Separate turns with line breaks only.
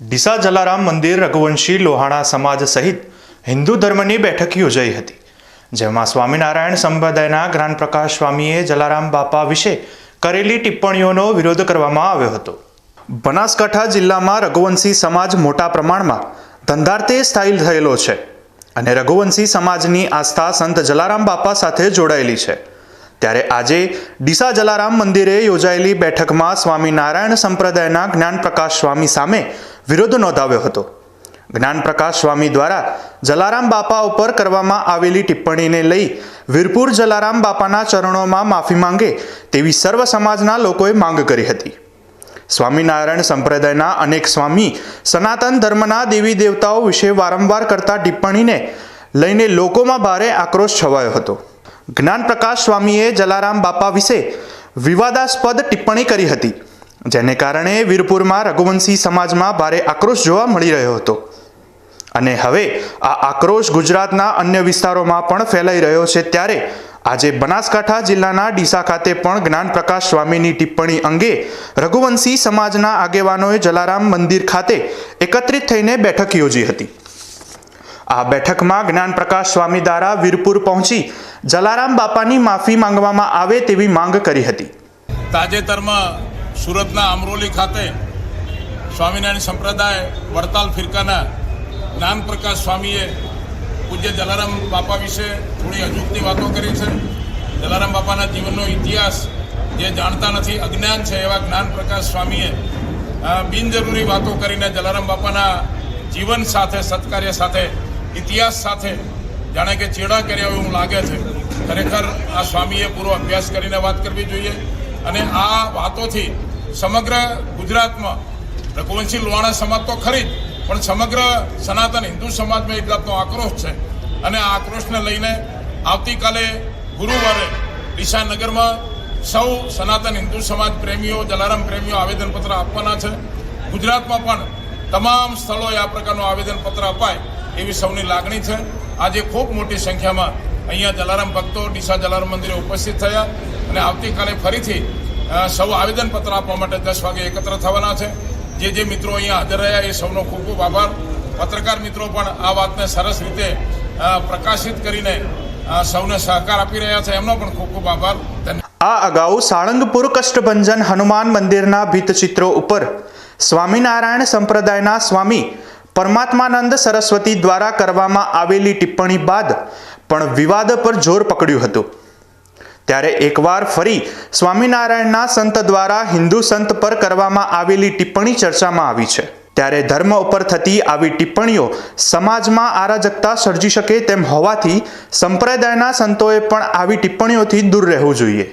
ડીસા જલારામ મંદિર રઘુવંશી લોહાણા સમાજ સહિત હિન્દુ ધર્મની બેઠક યોજાઈ હતી, જેમાં સ્વામિનારાયણ સંપ્રદાયના જ્ઞાનપ્રકાશ સ્વામીએ જલારામ બાપા વિશે કરેલી ટિપ્પણીઓનો વિરોધ કરવામાં આવ્યો હતો. બનાસકાંઠા જિલ્લામાં રઘુવંશી સમાજ મોટા પ્રમાણમાં ધંધાર્થે સ્થાયી થયેલો છે અને રઘુવંશી સમાજની આસ્થા સંત જલારામ બાપા સાથે જોડાયેલી છે. ત્યારે આજે ડીસા જલારામ મંદિરે યોજાયેલી બેઠકમાં સ્વામિનારાયણ સંપ્રદાયના જ્ઞાનપ્રકાશ સ્વામી સામે વિરોધ નોંધાવ્યો હતો. જ્ઞાનપ્રકાશ સ્વામી દ્વારા જલારામ બાપા ઉપર કરવામાં આવેલી ટિપ્પણીને લઈ વીરપુર જલારામ બાપાના ચરણોમાં માફી માંગે તેવી સર્વ સમાજના લોકોએ માંગ કરી હતી. સ્વામિનારાયણ સંપ્રદાયના અનેક સ્વામી સનાતન ધર્મના દેવી દેવતાઓ વિશે વારંવાર કરતા ટિપ્પણીને લઈને લોકોમાં ભારે આક્રોશ છવાયો હતો. જ્ઞાનપ્રકાશ સ્વામીએ જલારામ બાપા વિશે વિવાદાસ્પદ ટિપ્પણી કરી હતી. જેને કારણે વીરપુરમાં રઘુવંશી સમાજમાં ભારે આક્રોશ જોવા મળી રહ્યો હતો. અને હવે આ આક્રોશ ગુજરાતના અન્ય વિસ્તારોમાં પણ ફેલાઈ રહ્યો છે ત્યારે આજે બનાસકાંઠા જિલ્લાના ડીસા ખાતે પણ જ્ઞાનપ્રકાશ સ્વામીની ટિપ્પણી અંગે રઘુવંશી સમાજના આગેવાનોએ જલારામ મંદિર ખાતે એકત્રિત થઈને બેઠક યોજી હતી. આ બેઠકમાં જ્ઞાનપ્રકાશ સ્વામી દ્વારા વીરપુર પહોંચી જલારામ બાપાની માફી માંગવામાં આવે તેવી માંગ કરી હતી.
તાજેતરમાં સુરતના અમરોલી ખાતે સ્વામિનારાયણ સંપ્રદાય વડતાલ ફિરકાના જ્ઞાનપ્રકાશ સ્વામીએ પૂજ્ય જલારામ બાપા વિશે થોડી અજુગતી વાતો કરી છે. જલારામ બાપાના જીવનનો ઇતિહાસ જે જાણતા નથી, અજ્ઞાન છે એવા જ્ઞાનપ્રકાશ સ્વામીએ બિનજરૂરી વાતો કરીને જલારામ બાપાના જીવન સાથે, સત્કાર્ય સાથે, ઇતિહાસ સાથે જાણે કે ચેડા કર્યા એવું લાગે છે. ખરેખર આ સ્વામીએ પૂરો અભ્યાસ કરીને વાત કરવી જોઈએ. અને આ વાતોથી સમગ્ર ગુજરાતમાં રઘુવંશી લોહાણા સમાજ તો ખરી જ, પણ સમગ્ર સનાતન હિન્દુ સમાજમાં એક જાતનો આક્રોશ છે. અને આ આક્રોશને લઈને આવતીકાલે ગુરુવારે ડીસાનગરમાં સૌ સનાતન હિન્દુ સમાજ પ્રેમીઓ, જલારામ પ્રેમીઓ આવેદનપત્ર આપવાના છે. ગુજરાતમાં પણ તમામ સ્થળોએ આ પ્રકારનું આવેદનપત્ર અપાય એવી સૌની લાગણી છે. આજે ખૂબ મોટી સંખ્યામાં અહીંયા જલારામ ભક્તો, ડીસા જલારામ મંદિરે ઉપસ્થિત થયા અને આવતીકાલે ફરીથી સૌ આવેદનપત્ર આપવા માટે દસ વાગે એકત્ર થવાના છે. જે જે મિત્રો અહીંયા હાજર રહ્યા, એ સૌનો ખૂબ ખૂબ આભાર. પત્રકાર મિત્રો પણ આ વાતને સરસ રીતે પ્રકાશિત કરીને સૌને સહકાર આપી રહ્યા છે. એમનો પણ ખૂબ ખૂબ આભાર.
આ અગાઉ સાળંગપુર કષ્ટભંજન હનુમાન મંદિરના ભીતચિત્રો ઉપર સ્વામિનારાયણ સંપ્રદાયના સ્વામી પરમાત્માનંદ સરસ્વતી દ્વારા કરવામાં આવેલી ટિપ્પણી બાદ પણ વિવાદ પર જોર પકડ્યું હતું. ત્યારે એકવાર ફરી સ્વામિનારાયણના સંત દ્વારા હિન્દુ સંત પર કરવામાં આવેલી ટિપ્પણી ચર્ચામાં આવી છે. ત્યારે ધર્મ ઉપર થતી આવી ટિપ્પણીઓ સમાજમાં આરાજકતા સર્જી શકે તેમ હોવાથી સંપ્રદાયના સંતોએ પણ આવી ટિપ્પણીઓથી દૂર રહેવું જોઈએ.